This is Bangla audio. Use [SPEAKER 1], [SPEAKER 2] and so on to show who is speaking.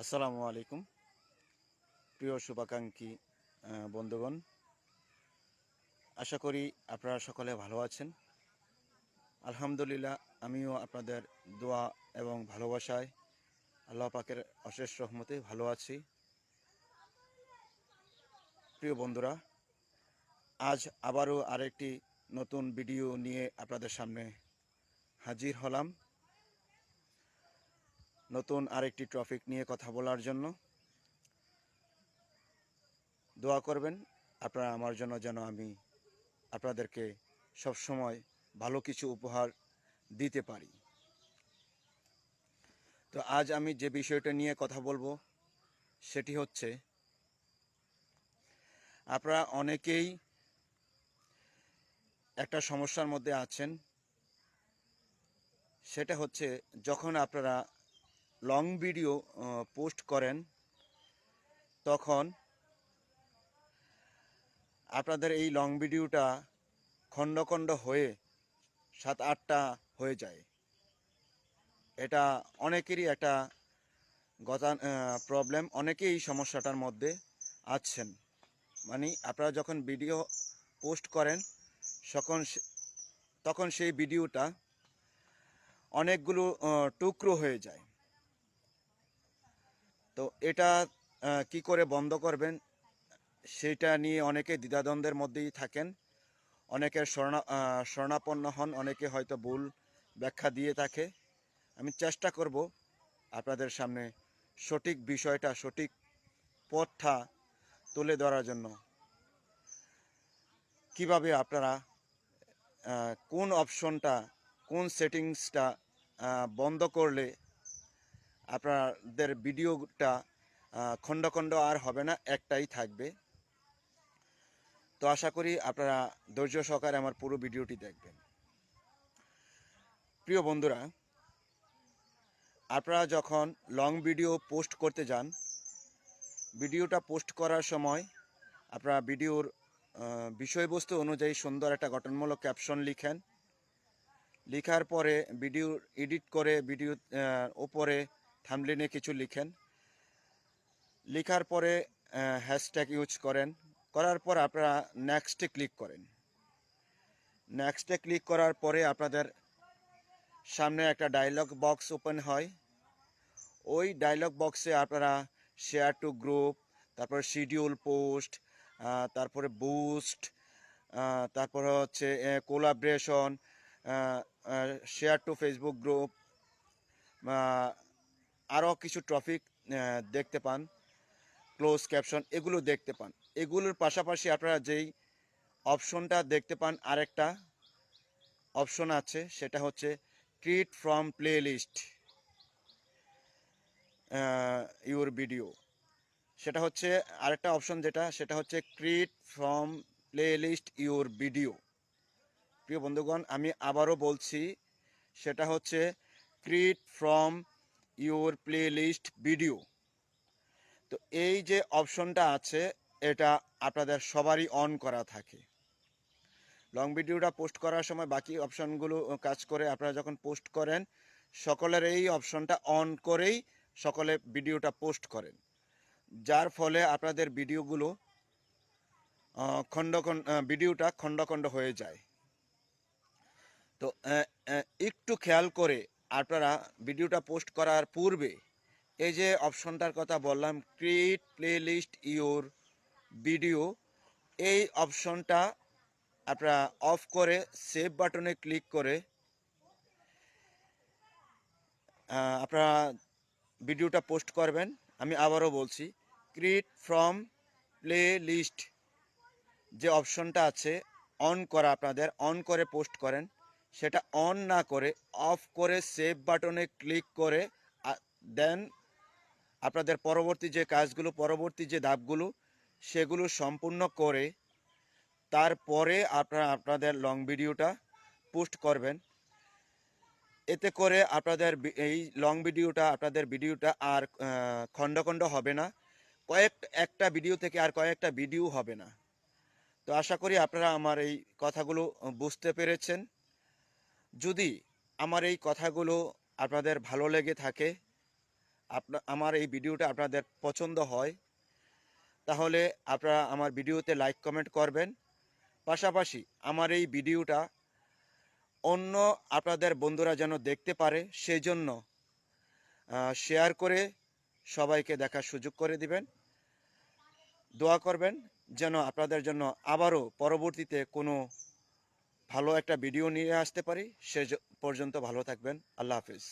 [SPEAKER 1] আসসালামু আলাইকুম। প্রিয় শুভাকাঙ্ক্ষী বন্ধুগণ, আশা করি আপনারা সকলে ভালো আছেন। আলহামদুলিল্লাহ, আমিও আপনাদের দোয়া এবং ভালোবাসায় আল্লাহ পাকের অশেষ রহমতে ভালো আছি। প্রিয় বন্ধুরা, আজ আবারও আরেকটি নতুন ভিডিও নিয়ে আপনাদের সামনে হাজির হলাম। নতুন আরেকটি টপিক নিয়ে কথা বলার জন্য। দোয়া করবেন, আপনারা আমার জন্য যেন আমি আপনাদেরকে সব সময় ভালো কিছু উপহার দিতে পারি। তো আজ আমি যে বিষয়টা নিয়ে কথা বলব, সেটি হচ্ছে, আপনারা অনেকেই একটা সমস্যার মধ্যে আছেন, সেটা হচ্ছে যখন আপনারা লং ভিডিও পোস্ট করেন, তখন আপনাদের এই লং ভিডিওটা খণ্ড খণ্ড হয়ে সাত আটটা হয়ে যায়। এটা অনেকেরই একটা গতা প্রবলেম অনেকেই এই সমস্যাটার মধ্যে আছেন। মানে আপনারা যখন ভিডিও পোস্ট করেন তখন তখন সেই ভিডিওটা অনেকগুলো টুকরো হয়ে যায়। তো এটা কি করে বন্ধ করবেন সেটা নিয়ে অনেকে দ্বিধাদ্বন্দ্বের মধ্যেই থাকেন। অনেকের শরণা আহ, শরণাপন্ন হন অনেকে হয়তো ভুল ব্যাখ্যা দিয়ে থাকে। আমি চেষ্টা করব আপনাদের সামনে সঠিক বিষয়টা সঠিক পথটা তুলে ধরার জন্য। কীভাবে আপনারা কোন অপশনটা কোন সেটিংসটা বন্ধ করলে আপনাদের ভিডিওটা খণ্ড খণ্ড আর হবে না, একটাই থাকবে। তো আশা করি আপনারা ধৈর্য সহকারে আমার পুরো ভিডিওটি দেখবেন। প্রিয় বন্ধুরা, আপনারা যখন লং ভিডিও পোস্ট করতে যান, ভিডিওটা পোস্ট করার সময় আপনারা ভিডিওর বিষয়বস্তু অনুযায়ী সুন্দর একটা গঠনমূলক ক্যাপশন লিখেন। লেখার পরে ভিডিও এডিট করে, ভিডিও ওপরে থামলিনে কিছু লিখেন। লেখার পরে হ্যাশট্যাগ ইউজ করেন। করার পর আপনারা নেক্সটে ক্লিক করেন। নেক্সটে ক্লিক করার পরে আপনাদের সামনে একটা ডায়লগ বক্স ওপেন হয়। ওই ডায়লগ বক্সে আপনারা শেয়ার টু গ্রুপ তারপর শিডিউল পোস্ট তারপরে বুস্ট তারপরে হচ্ছে collaboration share to Facebook group আরও কিছু টপিক দেখতে পান, ক্লোজ ক্যাপশন এগুলো দেখতে পান। এগুলোর পাশাপাশি আপনারা যেই অপশনটা দেখতে পান, আরেকটা অপশন আছে, সেটা হচ্ছে create from playlist your video. সেটা হচ্ছে আরেকটা অপশন যেটা, সেটা হচ্ছে create from playlist your video. প্রিয় বন্ধুগণ, আমি আবারও বলছি, সেটা হচ্ছে create from your playlist video তো এই যে অপশনটা আছে, এটা আপনাদের সবারই অন করা থাকে। লং ভিডিওটা পোস্ট করার সময় বাকি অপশনগুলো কাজ করে আপনারা যখন পোস্ট করেন, সকলের এই অপশনটা অন করেই সকলে ভিডিওটা পোস্ট করেন। যার ফলে আপনাদের ভিডিওগুলো খণ্ড ভিডিওটা খণ্ড খণ্ড হয়ে যায়। তো একটু খেয়াল করে আপনারা ভিডিওটা পোস্ট করার পূর্বে এই যে অপশনটার কথা বললাম create playlist your video এই অপশনটা আপনারা অফ করে সেভ বাটনে ক্লিক করে আপনারা ভিডিওটা পোস্ট করবেন। আমি আবারও বলছি ক্রিয়েট ফ্রম প্লে লিস্ট যে অপশনটা আছে অন করা আপনাদের অন করে পোস্ট করেন। সেটা অন না করে অফ করে সেভ বাটনে ক্লিক করে দেন আপনাদের পরবর্তী যে কাজগুলো, পরবর্তী যে ধাপগুলো, সেগুলো সম্পূর্ণ করে তারপরে আপনারা আপনাদের লং ভিডিওটা পোস্ট করবেন। এতে করে আপনাদের এই লং ভিডিওটা আপনাদের ভিডিওটা আর খণ্ড খণ্ড হবে না। কয়েক, একটা ভিডিও থেকে আর কয়েকটা ভিডিও হবে না। তো আশা করি আপনারা আমার এই কথাগুলো বুঝতে পেরেছেন। যদি আমার এই কথাগুলো আপনাদের ভালো লেগে থাকে, আপনা, আমার এই ভিডিওটা আপনাদের পছন্দ হয়, তাহলে আপনারা আমার ভিডিওতে লাইক কমেন্ট করবেন। পাশাপাশি আমার এই ভিডিওটা অন্য আপনাদের বন্ধুরা যেন দেখতে পারে সেই জন্য শেয়ার করে সবাইকে দেখার সুযোগ করে দিবেন। দোয়া করবেন যেন আপনাদের জন্য আবারও পরবর্তীতে কোনো ভালো একটা ভিডিও নিয়ে আসতে পারি। সে পর্যন্ত ভালো থাকবেন। আল্লাহ হাফিজ।